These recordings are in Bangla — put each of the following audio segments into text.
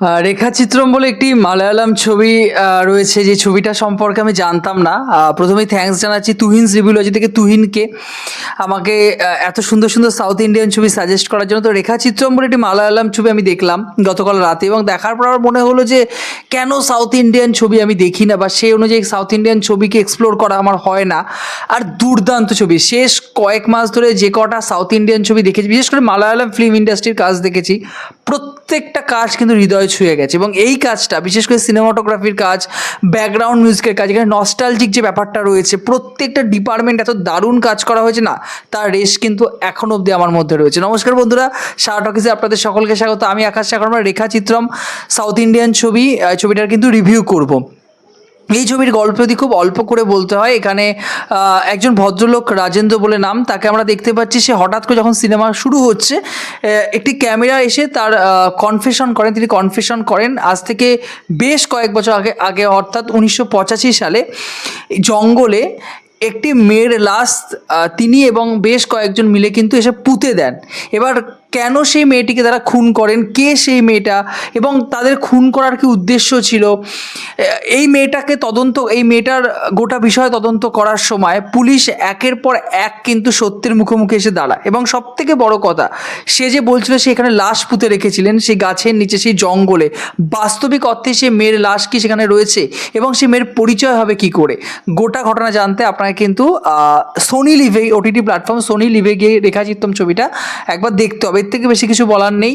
রেখাচিত্রম বলে একটি মালায়ালাম ছবি রয়েছে যে ছবিটা সম্পর্কে আমি জানতাম না। প্রথমেই থ্যাঙ্কস জানাচ্ছি তুহিনস রিভিউলজি থেকে তুহিনকে। আমাকে এত সুন্দর সুন্দর সাউথ ইন্ডিয়ান ছবি সাজেস্ট করার জন্য তো রেখাচিত্রম বলে একটি মালায়ালাম ছবি আমি দেখলাম গতকাল রাতে এবং দেখার পর আমার মনে হলো যে কেন সাউথ ইন্ডিয়ান ছবি আমি দেখি না বা সেই অনুযায়ী সাউথ ইন্ডিয়ান ছবিকে এক্সপ্লোর করা আমার হয় না। আর দুর্দান্ত ছবি, শেষ কয়েক মাস ধরে যে কটা সাউথ ইন্ডিয়ান ছবি দেখেছি, বিশেষ করে মালায়ালাম ফিল্ম ইন্ডাস্ট্রির কাজ দেখেছি প্রত্যেকটা কাজ কিন্তু হৃদয় ছুঁয়ে গেছে এবং এই কাজটা, বিশেষ করে সিনেমাটোগ্রাফির কাজ ব্যাকগ্রাউন্ড মিউজিকের কাজ, এখানে নস্টালজিক যে ব্যাপারটা রয়েছে, প্রত্যেকটা ডিপার্টমেন্ট এত দারুণ কাজ করা হয়েছে না, তার রেশ কিন্তু এখন অবধি আমার মধ্যে রয়েছে। নমস্কার বন্ধুরা শাহ টকিসে আপনাদের সকলকে স্বাগত। আমি আকাশ সাগর রেখা চিত্রম সাউথ ইন্ডিয়ান ছবি ছবিটার কিন্তু রিভিউ করব। এই ছবির গল্প যদি খুব অল্প করে বলতে হয়। এখানে একজন ভদ্রলোক রাজেন্দ্র বলে নাম, তাকে আমরা দেখতে পাচ্ছি। সে হঠাৎ করে যখন সিনেমা শুরু হচ্ছে একটি ক্যামেরা এসে তার কনফেশন করেন। তিনি কনফেশন করেন। আজ থেকে বেশ কয়েক বছর আগে আগে, অর্থাৎ উনিশশো পঁচাশি সালে জঙ্গলে একটি মেয়ের লাশ তিনি এবং বেশ কয়েকজন মিলে কিন্তু এসে পুঁতে দেন। এবার কেন সেই মেয়েটিকে তারা খুন করেন? কে সেই মেয়েটা? এবং তাদের খুন করার কি উদ্দেশ্য ছিল? এই মেয়েটাকে তদন্ত, এই মেয়েটার গোটা বিষয় তদন্ত করার সময় পুলিশ একের পর এক কিন্তু সত্যের মুখোমুখি এসে দাঁড়ায়। এবং সব থেকে বড় কথা, সে যে বলছিল সে এখানে লাশ পুঁতে রেখেছিলেন, সেই গাছের নিচে, সেই জঙ্গলে। বাস্তবিক অর্থে সে মেয়ের লাশ কি সেখানে রয়েছে? এবং সে মেয়ের পরিচয় হবে কি করে? গোটা ঘটনা জানতে আপনাকে কিন্তু সোনি লিভে ওটিটি প্ল্যাটফর্ম সোনি লিভে গিয়ে রেখাচিত্তম ছবিটা একবার দেখতে হবে। এর থেকে বেশি কিছু বলার নেই।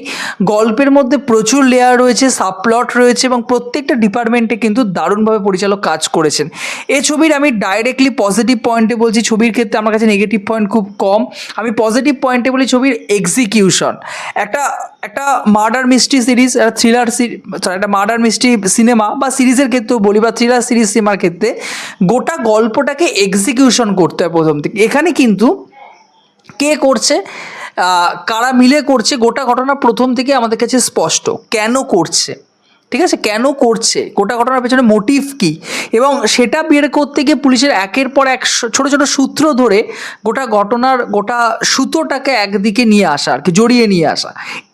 গল্পের মধ্যে প্রচুর লেয়ার রয়েছে সাবপ্লট রয়েছে এবং প্রত্যেকটা ডিপার্টমেন্টে কিন্তু দারুণভাবে পরিচালক কাজ করেছেন। এই ছবির আমি ডাইরেক্টলি পজিটিভ পয়েন্টে বলছি, ছবির ক্ষেত্রে আমার কাছে নেগেটিভ পয়েন্ট খুব কম। আমি পজিটিভ পয়েন্টে বলি ছবির এক্সিকিউশন একটা একটা মার্ডার মিস্ট্রি সিরিজ একটা থ্রিলার সরি একটা মার্ডার মিস্ট্রি সিনেমা বা সিরিজের ক্ষেত্রেও বলি বা থ্রিলার সিরিজ সিনেমার ক্ষেত্রে গোটা গল্পটাকে এক্সিকিউশন করতে হয় প্রথম থেকে। এখানে কিন্তু কে করছে? কারা মিলে করছে গোটা ঘটনা প্রথম থেকে আমাদের কাছে স্পষ্ট। কেন করছে? ঠিক আছে? কেন করছে? গোটা ঘটনার পেছনে মোটিভ কি? এবং সেটা বের করতে গিয়ে পুলিশের একের পর এক ছোট ছোট সূত্র ধরে গোটা ঘটনার গোটা সুতোটাকে একদিকে নিয়ে আসা আর কি, জড়িয়ে নিয়ে আসা।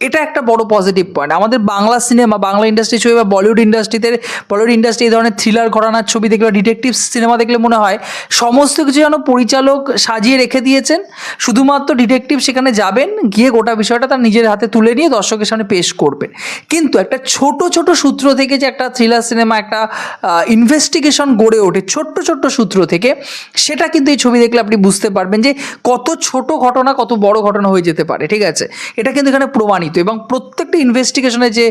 এটা একটা বড় পজিটিভ পয়েন্ট আমাদের বাংলা সিনেমা বাংলা ইন্ডাস্ট্রি ছবি বা বলিউড ইন্ডাস্ট্রিতে বলিউড ইন্ডাস্ট্রি এই ধরনের থ্রিলার ঘটনার ছবি দেখলে বা ডিটেকটিভ সিনেমা দেখলে মনে হয় সমস্ত কিছু যেন পরিচালক সাজিয়ে রেখে দিয়েছেন। শুধুমাত্র ডিটেকটিভ সেখানে যাবেন, গিয়ে গোটা বিষয়টা তার নিজের হাতে তুলে নিয়ে দর্শকের সামনে পেশ করবেন। কিন্তু একটা ছোট ছোট সূত্র থেকে যে একটা থ্রিলার সিনেমা একটা ইনভেস্টিগেশন গড়ে ওঠে ছোট্ট ছোট্ট সূত্র থেকে সেটা কিন্তু এই ছবি দেখলে আপনি বুঝতে পারবেন যে কত ছোট ঘটনা কত বড় ঘটনা হয়ে যেতে পারে ঠিক আছে? এটা কিন্তু এখানে প্রমাণিত এবং প্রত্যেকটা ইনভেস্টিগেশনের যে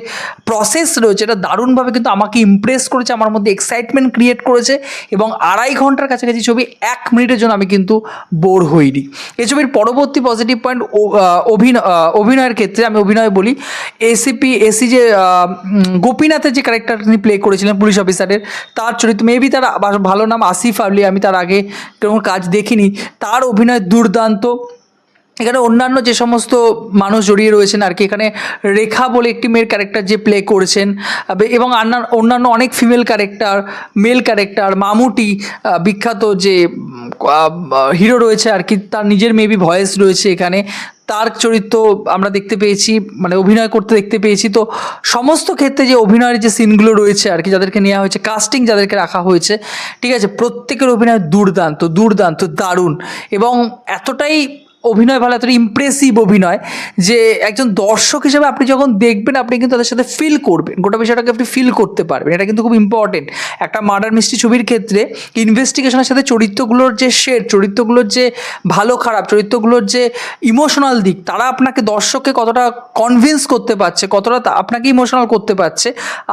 প্রসেস রয়েছে এটা দারুণভাবে কিন্তু আমাকে ইমপ্রেস করেছে আমার মধ্যে এক্সাইটমেন্ট ক্রিয়েট করেছে এবং আড়াই ঘণ্টার কাছাকাছি ছবি এক মিনিটের জন্য আমি কিন্তু বোর হইনি। এই ছবির পরবর্তী পজিটিভ পয়েন্ট অভিনয় অভিনয়ের ক্ষেত্রে আমি অভিনয় বলি এসিপি এসি যে আহ, উম, যে ক্যারেক্টার তিনি প্লে করেছিলেন পুলিশ অফিসারের তার চরিত্র মেবি তার ভালো নাম আসিফ আলী আমি তার আগে কোনো কাজ দেখিনি। তার অভিনয় দুর্দান্ত। এখানে অন্যান্য যে সমস্ত মানুষ জড়িয়ে রয়েছেন আর কি এখানে রেখা বলে একটি মেয়ের ক্যারেক্টার যে প্লে করেছেন এবং অন্যান্য অনেক female character male character Mammootty বিখ্যাত যে হিরো রয়েছে আর কি, তার নিজের মেবি ভয়েস রয়েছে এখানে। তার চরিত্র আমরা দেখতে পেয়েছি মানে অভিনয় করতে দেখতে পেয়েছি। তো সমস্ত ক্ষেত্রে যে অভিনয়ের যে সিনগুলো রয়েছে আর কি, যাদেরকে নেওয়া হয়েছে কাস্টিং যাদেরকে রাখা হয়েছে, ঠিক আছে, প্রত্যেকের অভিনয় দুর্দান্ত দুর্দান্ত, দারুণ। এবং এতটাই অভিনয় ভালো, এতটা ইমপ্রেসিভ অভিনয় যে একজন দর্শক হিসেবে আপনি যখন দেখবেন, আপনি কিন্তু তাদের সাথে ফিল করবেন। গোটা বিষয়টাকে আপনি ফিল করতে পারবেন। এটা কিন্তু খুব ইম্পর্টেন্ট একটা মার্ডার মিস্ট্রি ছবির ক্ষেত্রে ইনভেস্টিগেশনের সাথে চরিত্রগুলোর যে শেড চরিত্রগুলোর যে ভালো খারাপ, চরিত্রগুলোর যে ইমোশনাল দিক, তারা আপনাকে দর্শককে কতটা কনভিন্স করতে পারছে, কতটা আপনাকে ইমোশনাল করতে পারছে,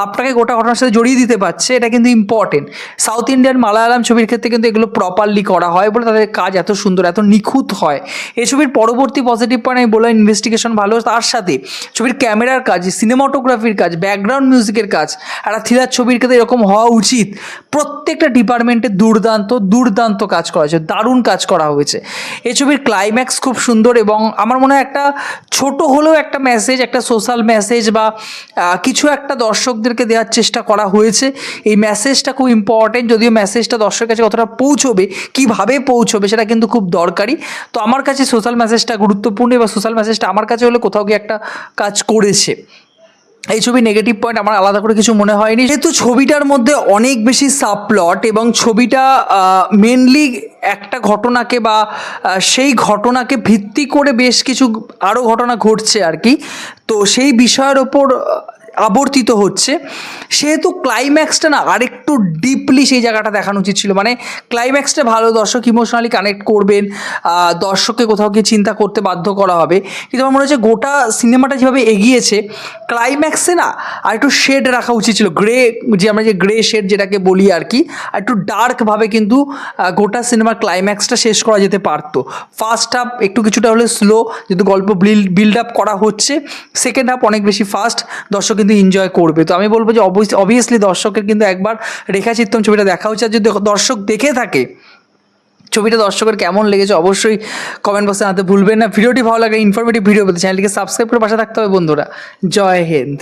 আপনাকে গোটা ঘটনার সাথে জড়িয়ে দিতে পারছে, এটা কিন্তু ইম্পর্টেন্ট সাউথ ইন্ডিয়ান মালায়ালাম ছবির ক্ষেত্রে কিন্তু এগুলো প্রপারলি করা হয় বলে তাদের কাজ এত সুন্দর, এত নিখুঁত হয়। এই ছবির পরবর্তী পজিটিভ পয়েন্ট আমি বললাম ইনভেস্টিগেশন ভালো, তার সাথে ছবির ক্যামেরার কাজ সিনেমাটোগ্রাফির কাজ ব্যাকগ্রাউন্ড মিউজিকের কাজ একটা থ্রিলার ছবির ক্ষেত্রে এরকম হওয়া উচিত। প্রত্যেকটা ডিপার্টমেন্টে দুর্দান্ত দুর্দান্ত কাজ করা হয়েছে, দারুণ কাজ করা হয়েছে। এই ছবির ক্লাইম্যাক্স খুব সুন্দর এবং আমার মনে হয় একটা ছোট হলেও একটা মেসেজ একটা সোশ্যাল মেসেজ বা কিছু একটা দর্শকদেরকে দেওয়ার চেষ্টা করা হয়েছে। এই মেসেজটা খুব ইম্পর্টেন্ট যদিও মেসেজটা দর্শকের কাছে কতটা পৌঁছবে, কীভাবে পৌঁছবে সেটা কিন্তু খুব দরকারি। তো আমার কাছে সোশ্যাল মেসেজটা গুরুত্বপূর্ণ এবং সোশ্যাল মেসেজটা আমার কাছে হলে কোথাও গিয়ে একটা কাজ করেছে। এই ছবি নেগেটিভ পয়েন্ট আমার আলাদা করে কিছু মনে হয়নি। যেহেতু ছবিটার মধ্যে অনেক বেশি সাবপ্লট এবং ছবিটা মেনলি একটা ঘটনাকে বা সেই ঘটনাকে ভিত্তি করে বেশ কিছু আরও ঘটনা ঘটছে আর কি। তো সেই বিষয়ের ওপর আবর্তিত হচ্ছে। সেহেতু ক্লাইম্যাক্সটা না আরেকটু ডিপলি সেই জায়গাটা দেখানো উচিত ছিল। মানে ক্লাইম্যাক্সটা ভালো, দর্শক ইমোশনালি কানেক্ট করবেন দর্শককে কোথাও গিয়ে চিন্তা করতে বাধ্য করা হবে। কিন্তু আমার মনে হচ্ছে গোটা সিনেমাটা যেভাবে এগিয়েছে ক্লাইম্যাক্সে না আর একটু শেড রাখা উচিত ছিল। গ্রে যে আমরা যে গ্রে শেড যেটাকে বলি আর কি, আর একটু ডার্কভাবে কিন্তু গোটা সিনেমার ক্লাইম্যাক্সটা শেষ করা যেতে পারতো। ফার্স্ট হাফ একটু কিছুটা হলে স্লো যেহেতু গল্প বিল্ড আপ করা হচ্ছে সেকেন্ড হাফ অনেক বেশি ফাস্ট দর্শক কিন্তু এনজয় করবে। তো আমি বলব যে অবভিয়াসলি দর্শকের কিন্তু একবার রেখা চিত্তম ছবিটা দেখা উচিত যদি দর্শক দেখে থাকে, ছবিটা দর্শকের কেমন লেগেছে অবশ্যই কমেন্ট বক্সে আনতে ভুলবেন না। ভিডিওটি ভালো লাগে ইনফরমেটিভ ভিডিও পেতে চ্যানেলটিকে সাবস্ক্রাইব করে পাশে থাকতে হবে বন্ধুরা। জয় হিন্দ।